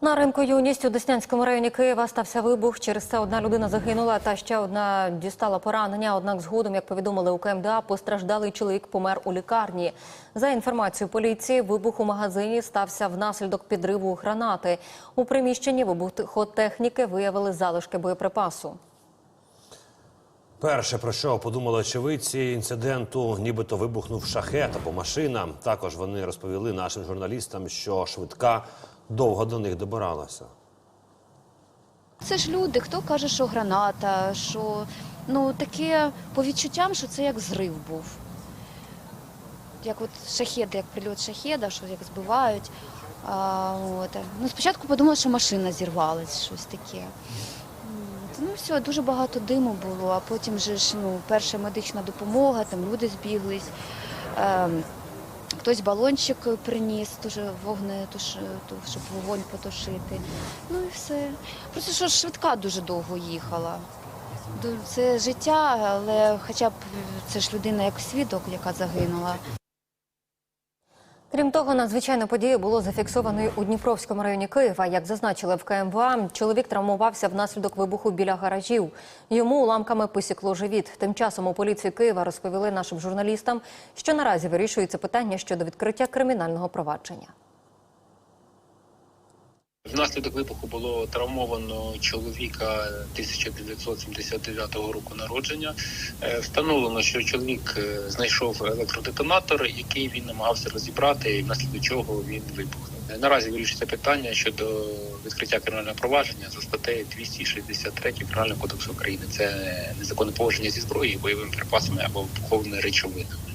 На ринку юність у Деснянському районі Києва стався вибух. Через це одна людина загинула, та ще одна дістала поранення. Однак, згодом, як повідомили у КМДА, постраждалий чоловік помер у лікарні. За інформацією поліції, вибух у магазині стався внаслідок підриву гранати. У приміщенні вибухотехніки виявили залишки боєприпасу. Перше, про що подумали очевидці інциденту, нібито вибухнув шахет або машина. Також вони розповіли нашим журналістам, що швидка довго до них добиралася. Це ж люди, хто каже, що граната, що ну таке по відчуттям, що це як зрив був. Як от шахеди, як прильот шахеда, що як збивають. А, от. Ну, спочатку подумала, що машина зірвалась, щось таке. Ну все, дуже багато диму було, а потім же ж ну, перша медична допомога, там люди збіглись. Ем, Хтось балончик приніс, дуже вогнетуш, щоб вогонь потушити. Ну і все. Просто що швидка дуже довго їхала. Це життя, але хоча б це ж людина як свідок, яка загинула. Крім того, надзвичайна подія було зафіксовано у Дніпровському районі Києва. Як зазначили в КМВА, чоловік травмувався внаслідок вибуху біля гаражів. Йому уламками посікло живіт. Тим часом у поліції Києва розповіли нашим журналістам, що наразі вирішується питання щодо відкриття кримінального провадження. Внаслідок вибуху було травмовано чоловіка 1979 року народження. Е, Встановлено, що чоловік е, знайшов електродетонатор, який він намагався розібрати, і внаслідок чого він вибухнув. Е, Наразі вирішується питання щодо відкриття кримінального провадження за статтею 263 Кримінального кодексу України. Це незаконне поводження зі зброєю, бойовими припасами або вибуховими речовинами.